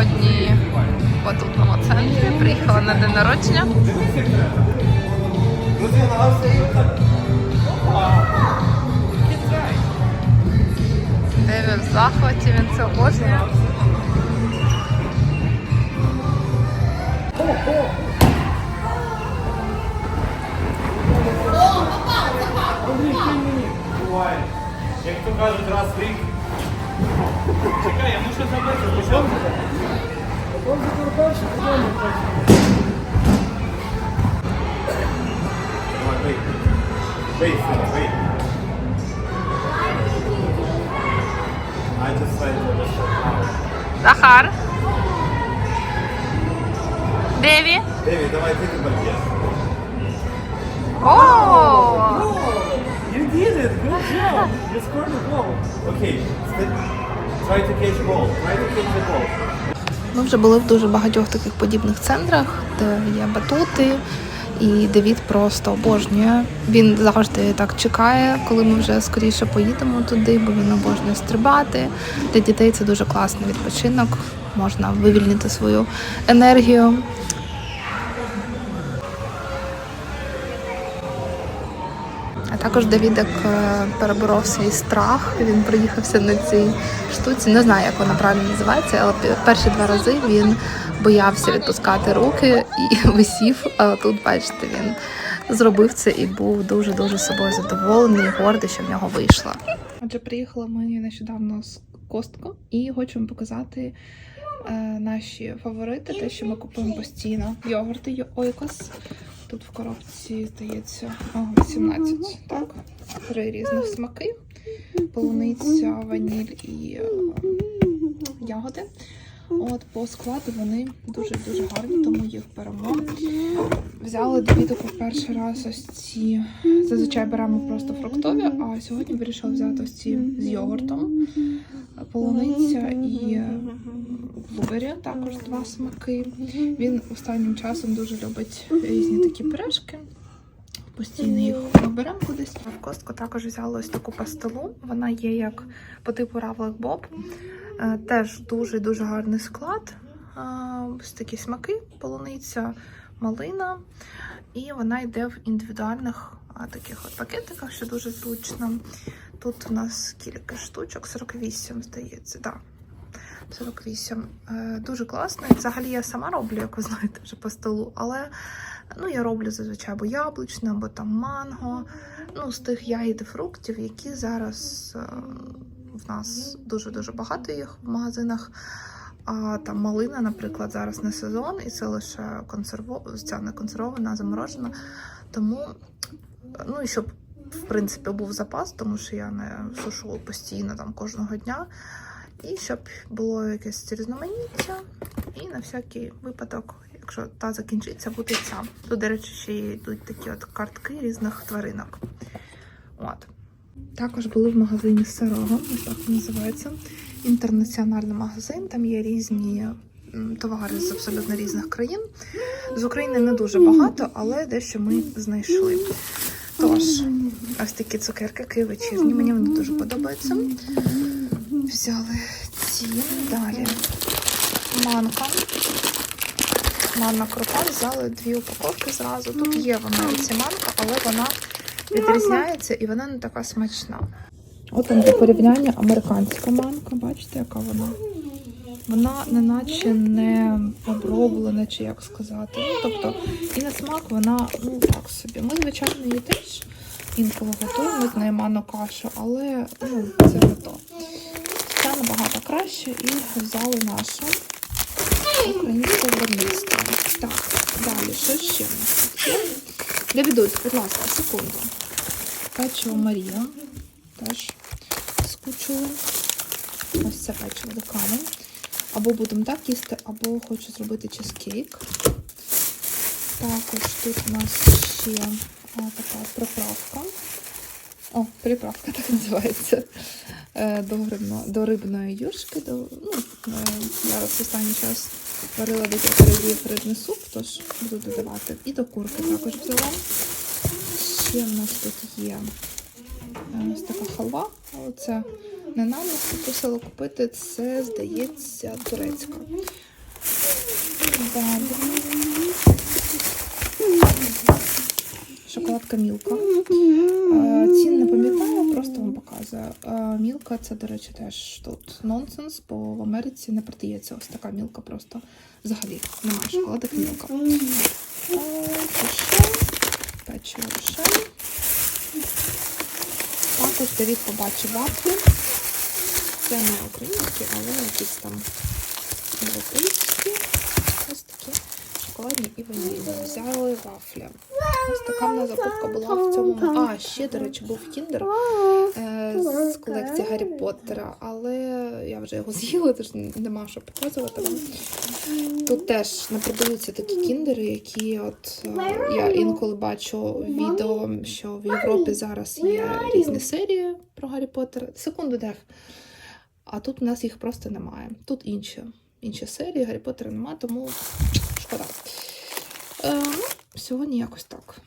сьогодні в батутному центрі. Приїхала на день народження. Деві в захваті, він це обожнює. Як то кажуть, раз в рік. Чекай, я мушу забити спочатку. Давай, бий. Бий, сина, бий. I just said this. Захар. Деві. Деві, давай ти тепер б'єш. О! You did it! Good job! You scored the goal. Okay, try to catch ball. Try to catch the ball. Ми вже були в дуже багатьох таких подібних центрах, де є батути, і Девід просто обожнює. Він завжди так чекає, коли ми вже скоріше поїдемо туди, бо він обожнює стрибати. Для дітей це дуже класний відпочинок. Можна вивільнити свою енергію. А також Давідик е, переборов свій страх. Він приїхався на цій штуці. Не знаю, як вона правильно називається, але перші два рази він боявся відпускати руки і висів. А тут, бачите, він зробив це і був дуже дуже собою задоволений, і гордий, що в нього вийшло. Отже, приїхали ми нещодавно з Костко і хочемо показати е, наші фаворити, те, що ми купуємо постійно. Йогурти Йо- Ойкос. Тут в коробці здається о, 18, так? Три різних смаки: полуниця, ваніль і е, ягоди. От по складу вони дуже дуже гарні, тому їх беремо. Взяли до відео перший раз ось ці. Зазвичай беремо просто фруктові, а сьогодні вирішила взяти ось ці з йогуртом. Полуниця і блубері, також два смаки. Він останнім часом дуже любить різні такі пиріжки. Постійно їх ми беремо кудись. В костку також взяла ось таку пастилу. Вона є як по типу Равлик Боб. Е, Теж дуже дуже гарний склад. Е, Ось такі смаки, полуниця, малина. І вона йде в індивідуальних таких от пакетиках, що дуже зручно. Тут у нас кілька штучок, 48, здається, так. 48. Е, Дуже класно. Взагалі я сама роблю, як ви знаєте, вже по столу, але ну, я роблю зазвичай або яблучне, або там манго. Ну, з тих ягід і фруктів, які зараз е, в нас дуже-дуже багато їх в магазинах. А там малина, наприклад, зараз не сезон, і це лише консерво... ця не консервована, а заморожена. Тому, ну і щоб в принципі був запас, тому що я не сушу постійно там кожного дня. І щоб було якесь різноманіття, і на всякий випадок, якщо та закінчиться, буде ця. Тут, до речі, ще йдуть такі от картки різних тваринок. От. Також були в магазині Сарого, ось так називається. Інтернаціональний магазин. Там є різні товари з абсолютно різних країн. З України не дуже багато, але дещо ми знайшли. Тож, ось такі цукерки Київ вечірні. Мені вони дуже подобаються. Взяли ці. Далі. Манка. Манна крупа. Взяли дві упаковки зразу. Тут є вона ці манка, але вона відрізняється і вона не така смачна. От там для порівняння американська манка. Бачите, яка вона? Вона неначе не оброблена, чи як сказати. Ну, тобто, і на смак вона ну так собі. Ми, звичайно, її теж інколи готуємо з нею манну кашу, але ну, це не то. Ця набагато краще і взяли нашу українське виробництво. Так, далі, що ще є? Давідусь, будь ласка, секунду. Печиво Марія. Теж скучили. Ось це печиво до кави. Або будемо так їсти, або хочу зробити чизкейк. Також тут у нас ще а, така приправка. О, приправка так називається. Е, До, грибно, до рибної юшки. До, ну, е, зараз останній час варила декілька разів рибний суп, тож буду додавати. І до курки також взяла. Ще в нас тут є е, ось така халва, але це не нам нас попросили купити. Це, здається, турецька. Шоколадка Мілка. Е, Цін не пам'ятаю, просто вам показую. Е, Мілка це, до речі, теж тут нонсенс, бо в Америці не продається ось така мілка просто. Взагалі немає шоколадок мілка. Е, Рошен. Також Давід побачив вафлі. Це не українські, але якісь там європейські. Ось такі шоколадні і ванільні. Взяли вафлі. Ось така в нас закупка була в цьому. А, ще, до речі, був кіндер е, з колекції Гаррі Поттера, але я вже його з'їла, тож нема що показувати вам. Тут теж не продаються такі кіндери, які от е, я інколи бачу відео, що в Європі зараз є різні серії про Гаррі Поттера. Секунду, Дев. А тут у нас їх просто немає. Тут інші, інші серії, Гаррі Поттера немає, тому шкода. Е, ну, сьогодні якось так.